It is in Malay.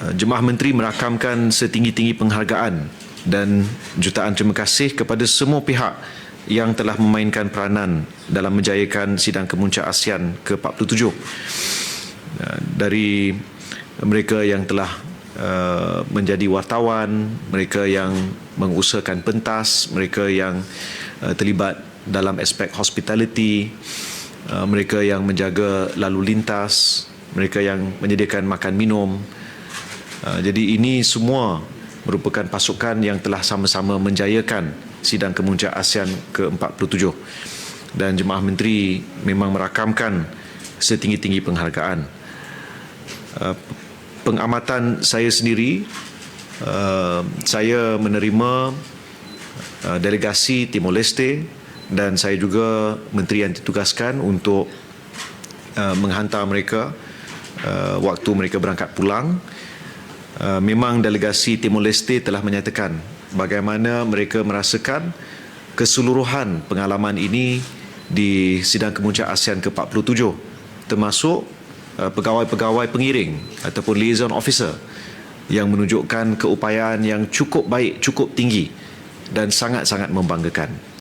Uh, Jemaah Menteri merakamkan setinggi-tinggi penghargaan dan jutaan terima kasih kepada semua pihak yang telah memainkan peranan dalam menjayakan sidang kemuncak ASEAN ke-47. Uh, Dari mereka yang telah uh, menjadi wartawan, mereka yang mengusahakan pentas, mereka yang terlibat dalam aspek hospitality, mereka yang menjaga lalu lintas, mereka yang menyediakan makan minum. Uh, Jadi ini semua merupakan pasukan yang telah sama-sama menjayakan sidang kemuncak ASEAN ke-47 dan jemaah menteri memang merakamkan setinggi-tinggi penghargaan. Uh, pengamatan saya sendiri uh, saya menerima delegasi Timor Leste dan saya juga menteri yang ditugaskan untuk menghantar mereka waktu mereka berangkat pulang memang delegasi Timor Leste telah menyatakan bagaimana mereka merasakan keseluruhan pengalaman ini di sidang kemuncak ASEAN ke-47 termasuk uh, pegawai-pegawai pengiring ataupun liaison officer yang menunjukkan keupayaan yang cukup baik, cukup tinggi dan sangat-sangat membanggakan.